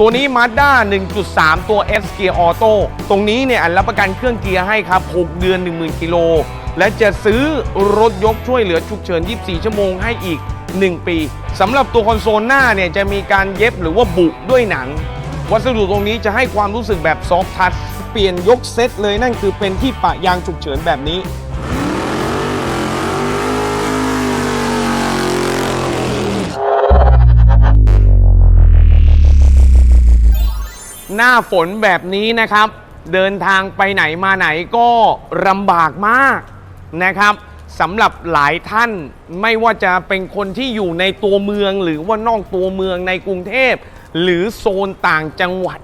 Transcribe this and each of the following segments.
ตัวนี้ Mazda 1.3 ตัว S Gear Auto ตรงนี้เนี่ยอันรับประกันเครื่องเกียร์ให้ครับ 6 เดือน 10,000 กิโล และจะซื้อรถยกช่วยเหลือฉุกเฉิน 24 ชั่วโมงให้อีก 1 ปีสำหรับตัวคอนโซลหน้าเนี่ยจะมีการเย็บหรือว่าบุด้วยหนัง วัสดุตรงนี้จะให้ความรู้สึกแบบซอฟทัชเปลี่ยนยกเซตเลยนั่นคือเป็นที่ปะยางฉุกเฉินแบบนี้ หน้าฝนแบบนี้นะครับ เดินทางไปไหนมาไหนก็ลำบากมากนะครับสำหรับหลายท่านไม่ว่าจะเป็นคนที่อยู่ในตัวเมืองหรือว่านอกตัวเมืองในกรุงเทพ หรือโซนต่างจังหวัด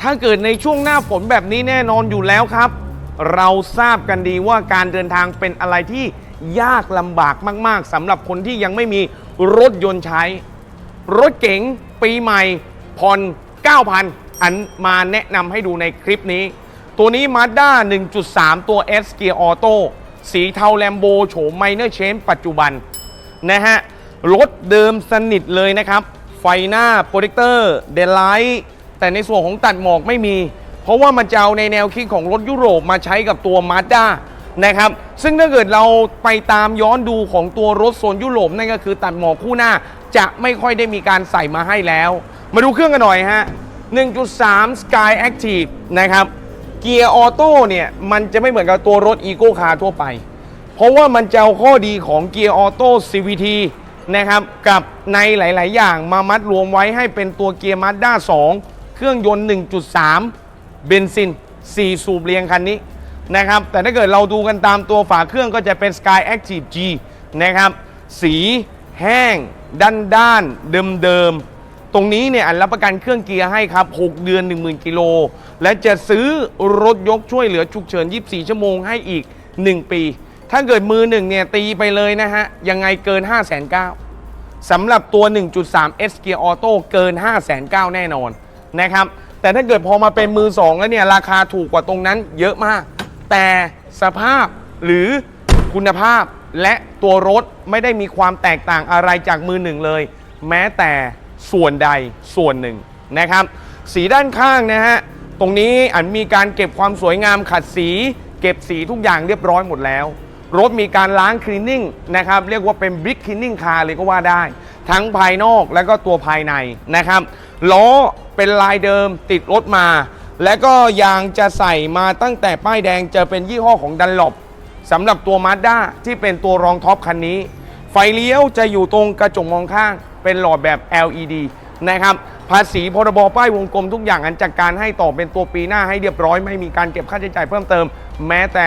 ถ้าเกิดในช่วงหน้าฝนแบบนี้แน่นอนอยู่แล้วครับ เราทราบกันดีว่าการเดินทางเป็นอะไรที่ยากลำบากมาก ๆสำหรับคนที่ยังไม่มีรถยนต์ใช้ รถเก๋งปีใหม่ผ่อน9,000 อันมาแนะนำให้ดูในคลิปนี้ ตัวนี้ Mazda 1.3 ตัว S Gear Auto สีเทาแลมโบโฉมไมเนอร์เชนปัจจุบันนะฮะ รถเดิมสนิทเลยนะครับ ไฟหน้าโปรเจคเตอร์เดลไลท์แต่ในส่วนของตัดหมอกไม่มี เพราะว่ามันจะเอาในแนวคิดของรถยุโรปมาใช้กับตัว Mazda นะครับ ซึ่งถ้าเกิดเราไปตามย้อนดูของตัวรถโซนยุโรปนั่นก็คือตัดหมอกคู่หน้า จะไม่ค่อยได้มีการใส่มาให้แล้ว มาดูเครื่องกันหน่อยฮะ 1.3 Sky Active นะครับ เกียร์ออโต้เนี่ย มันจะไม่เหมือนกับตัวรถอีโก้คาร์ทั่วไป เพราะว่ามันจะเอาข้อดีของเกียร์ออโต้ CVT นะครับ กับในหลาย ๆ อย่างมามัดรวมไว้ให้เป็นตัวเกียร์มา z ด้า2เครื่องยนต์ 1.3 เบนซิน 4 สูบเรียงคันนี้นะครับ แต่ถ้าเกิดเราดูกันตามตัวฝาเครื่องก็จะเป็น Sky Active G นะครับ สีแห้ง ด้านด้านๆเดิมๆ ตรงนี้เนี่ยอันรับประกันเครื่องเกียร์ให้ครับ 6 เดือน 10,000 กิโล และจะซื้อรถยกช่วยเหลือฉุกเฉิน 24 ชั่วโมงให้อีก 1 ปี ถ้าเกิดมือหนึ่งเนี่ยตีไปเลยนะฮะ ยังไงเกิน 5 9 0 0 0สำหรับตัว 1.3 S Gear Auto เกิน 5 9 0 0 0แน่นอนนะครับ แต่ถ้าเกิดพอมาเป็นมือ 2 แล้วเนี่ย ราคาถูกกว่าตรงนั้นเยอะมาก แต่สภาพหรือคุณภาพและตัวรถไม่ได้มีความแตกต่างอะไรจากมือหนึ่งเลย แม้แต่ ส่วนใดส่วนหนึ่งนะครับ สีด้านข้างนะฮะตรงนี้อันมีการเก็บความสวยงามขัดสี เก็บสีทุกอย่างเรียบร้อยหมดแล้ว รถมีการล้างคลีนนิ่งนะครับเรียกว่าเป็นบิ๊กคลีนนิ่งคาร์เลยก็ว่าได้ ทั้งภายนอกและก็ตัวภายในนะครับล้อเป็นลายเดิมติดรถมา และก็ยางจะใส่มาตั้งแต่ป้ายแดงจะเป็นยี่ห้อของดันหลบสำหรับตัวมาด้าที่เป็นตัวรองท็อปคันนี้ ไฟเลี้ยวจะอยู่ตรงกระจกมองข้าง เป็นหลอดแบบ LED นะครับภาษีพรบป้ายวงกลมทุกอย่างอันจัดการให้ต่อเป็นตัวปีหน้าให้เรียบร้อย ไม่มีการเก็บค่าใช้จ่ายเพิ่มเติม แม้แต่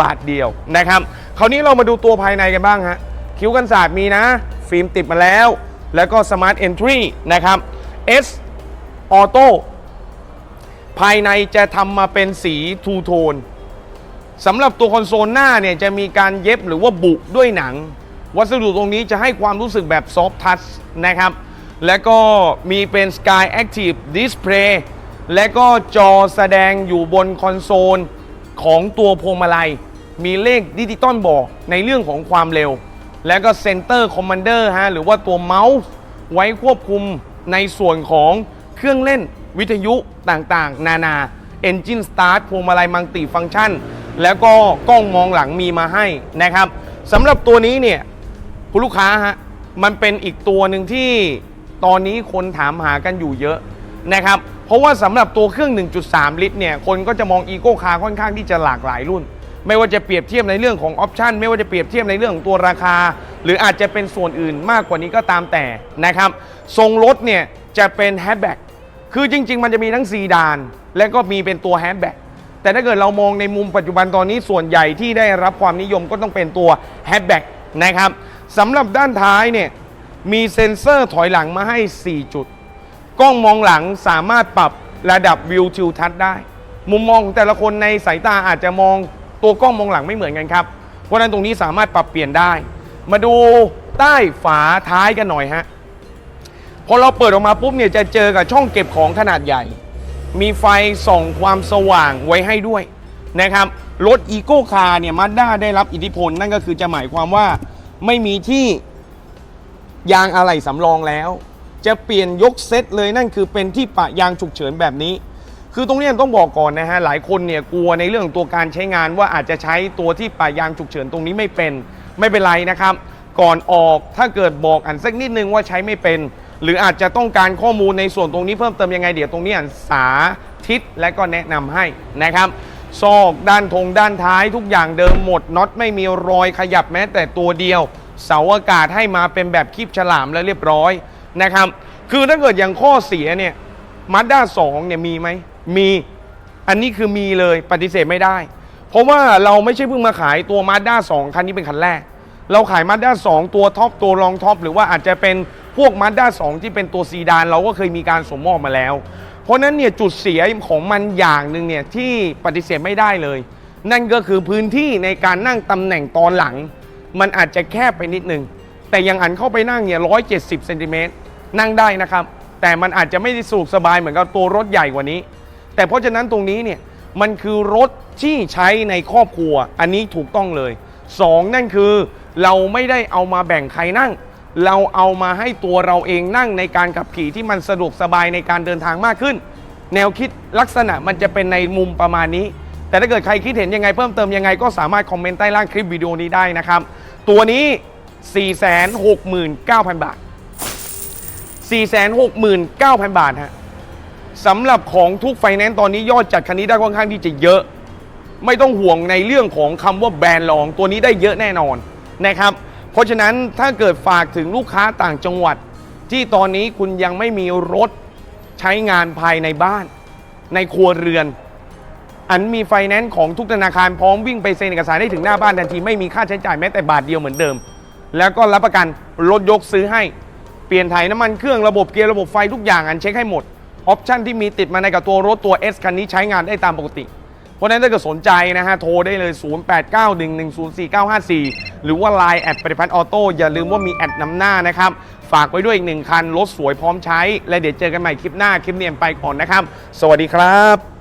บาทเดียวนะครับคราวนี้เรามาดูตัวภายในกันบ้างฮะคิ้วกันศาสตร์มีนะ ฟิล์มติดมาแล้ว แล้วก็ Smart Entry นะครับ S Auto ภายในจะทำมาเป็นสีทูโทนสำหรับตัวคอนโซลหน้าเนี่ยจะมีการเย็บหรือว่าบุด้วยหนัง วัสดุตรงนี้จะให้ความรู้สึกแบบซอฟทัชนะครับ และก็มีเป็น Sky Active Display และก็จอแสดงอยู่บนคอนโซลของตัวพวงมาลัย มีเลขดิจิตอลบอกในเรื่องของความเร็ว และก็เซนเตอร์คอมมานเดอร์ฮะหรือว่าตัวเมาส์ไว้ควบคุมในส่วนของเครื่องเล่นวิทยุต่างๆ นานา Engine Start พวงมาลัยมังติฟังก์ชัน แล้วก็กล้องมองหลังมีมาให้นะครับสำหรับตัวนี้เนี่ย คุณลูกค้าฮะมันเป็นอีกตัวหนึ่งที่ตอนนี้คนถามหากันอยู่เยอะนะครับ เพราะว่าสำหรับตัวเครื่อง 1.3 ลิตรเนี่ยคนก็จะมองอีโก้คาร์ค่อนข้างที่จะหลากหลายรุ่น ไม่ว่าจะเปรียบเทียบในเรื่องของออปชันไม่ว่าจะเปรียบเทียบในเรื่องของตัวราคา หรืออาจจะเป็นส่วนอื่นมากกว่านี้ก็ตามแต่นะครับ ทรงรถเนี่ยจะเป็นแฮชแบ็กคือจริง ๆ มันจะมีทั้งซีดาน และก็มีเป็นตัวแฮชแบ็กแต่ถ้าเกิดเรามองในมุมปัจจุบันตอนนี้ส่วนใหญ่ที่ได้รับความนิยมก็ต้องเป็นตัวแฮชแบ็กนะครับ สำหรับด้านท้ายเนี่ยมีเซ็นเซอร์ถอยหลังมาให้ 4 จุด กล้องมองหลังสามารถปรับระดับวิวทิวทัศน์ได้ มุมมองของแต่ละคนในสายตาอาจจะมองตัวกล้องมองหลังไม่เหมือนกันครับ เพราะนั้นตรงนี้สามารถปรับเปลี่ยนได้ มาดูใต้ฝาท้ายกันหน่อยฮะ พอเราเปิดออกมาปุ๊บเนี่ยจะเจอกับช่องเก็บของขนาดใหญ่ มีไฟส่องความสว่างไว้ให้ด้วยนะครับ รถอีโก้คาร์เนี่ยมาด้าได้รับอิทธิพล นั่นก็คือจะหมายความว่า ไม่มีที่ยางอะไหล่สำรองแล้ว จะเปลี่ยนยกเซตเลยนั่นคือเป็นที่ปะยางฉุกเฉินแบบนี้ คือตรงนี้ต้องบอกก่อนนะฮะหลายคนเนี่ยกลัวในเรื่องตัวการใช้งานว่าอาจจะใช้ตัวที่ปะยางฉุกเฉินตรงนี้ไม่เป็นไม่เป็นไรนะครับ ก่อนออกถ้าเกิดบอกอันสักนิดนึงว่าใช้ไม่เป็น หรืออาจจะต้องการข้อมูลในส่วนตรงนี้เพิ่มเติมยังไงเดี๋ยวตรงนี้อันสาธิตและก็แนะนำให้นะครับ ซอกด้านทงด้านท้ายทุกอย่างเดิมหมดน็อตไม่มีรอยขยับแม้แต่ตัวเดียว เสาอากาศให้มาเป็นแบบคีบฉลามแล้วเรียบร้อยนะครับ คือถ้าเกิดอย่างข้อเสียเนี่ยมาด้าสองเนี่ยมีไหมมีอันนี้คือมีเลยปฏิเสธไม่ได้ เพราะว่าเราไม่ใช่เพิ่งมาขายตัวมาด้า2คันนี้เป็นคันแรก เราขายมาด้า2ตัวท็อปตัวรองท็อปหรือว่าอาจจะเป็นพวกมาด้า2ที่เป็นตัวซีดานเราก็เคยมีการส่งมอบมาแล้ว เพราะนั้นเนี่ยจุดเสียของมันอย่างหนึ่งเนี่ยที่ปฏิเสธไม่ได้เลย นั่นก็คือพื้นที่ในการนั่งตำแหน่งตอนหลัง มันอาจจะแคบไปนิดนึง แต่ยังอันเข้าไปนั่งเนี่ย170เซนติเมตรนั่งได้นะครับ แต่มันอาจจะไม่ได้สะดวกสบายเหมือนกับตัวรถใหญ่กว่านี้ แต่เพราะฉะนั้นตรงนี้เนี่ยมันคือรถที่ใช้ในครอบครัว อันนี้ถูกต้องเลยสองนั่นคือเราไม่ได้เอามาแบ่งใครนั่ง เราเอามาให้ตัวเราเองนั่งในการขับขี่ที่มันสะดวกสบายในการเดินทางมากขึ้น แนวคิดลักษณะมันจะเป็นในมุมประมาณนี้ แต่ถ้าเกิดใครคิดเห็นยังไงเพิ่มเติมยังไงก็สามารถคอมเมนต์ใต้ล่างคลิปวิดีโอนี้ได้นะครับ ตัวนี้ 469,000 บาท 469,000 บาทฮะสำหรับของทุกไฟแนนซ์ตอนนี้ยอดจัดคันนี้ได้ค่อนข้างที่จะเยอะ ไม่ต้องห่วงในเรื่องของคำว่าแบรนด์รอง ตัวนี้ได้เยอะแน่นอนนะครับ เพราะฉะนั้นถ้าเกิดฝากถึงลูกค้าต่างจังหวัด ที่ตอนนี้คุณยังไม่มีรถใช้งานภายในบ้าน ในครัวเรือน อันมีไฟแนนซ์ของทุกธนาคารพร้อมวิ่งไปเซ็นเอกสารได้ถึงหน้าบ้านทันทีไม่มีค่าใช้จ่ายแม้แต่บาทเดียวเหมือนเดิม แล้วก็รับประกันรถยกซื้อให้เปลี่ยนถ่ายน้ำมันเครื่องระบบเกียร์ระบบไฟทุกอย่างอันเช็คให้หมดออปชันที่มีติดมาในกับตัวรถตัว S คันนี้ใช้งานได้ตามปกติ ราะฉะนั้นถ้าเกิดสนใจนะฮะโทรได้เลย 0891104954 หรือว่า Line แอดปฏิพัฒน์ออโต้อย่าลืมว่ามีแอดนำหน้านะครับ ฝากไว้ด้วยอีกหนึ่งคันรถสวยพร้อมใช้ และเดี๋ยวเจอกันใหม่คลิปหน้าคลิปนี้ไปก่อนนะครับ สวัสดีครับ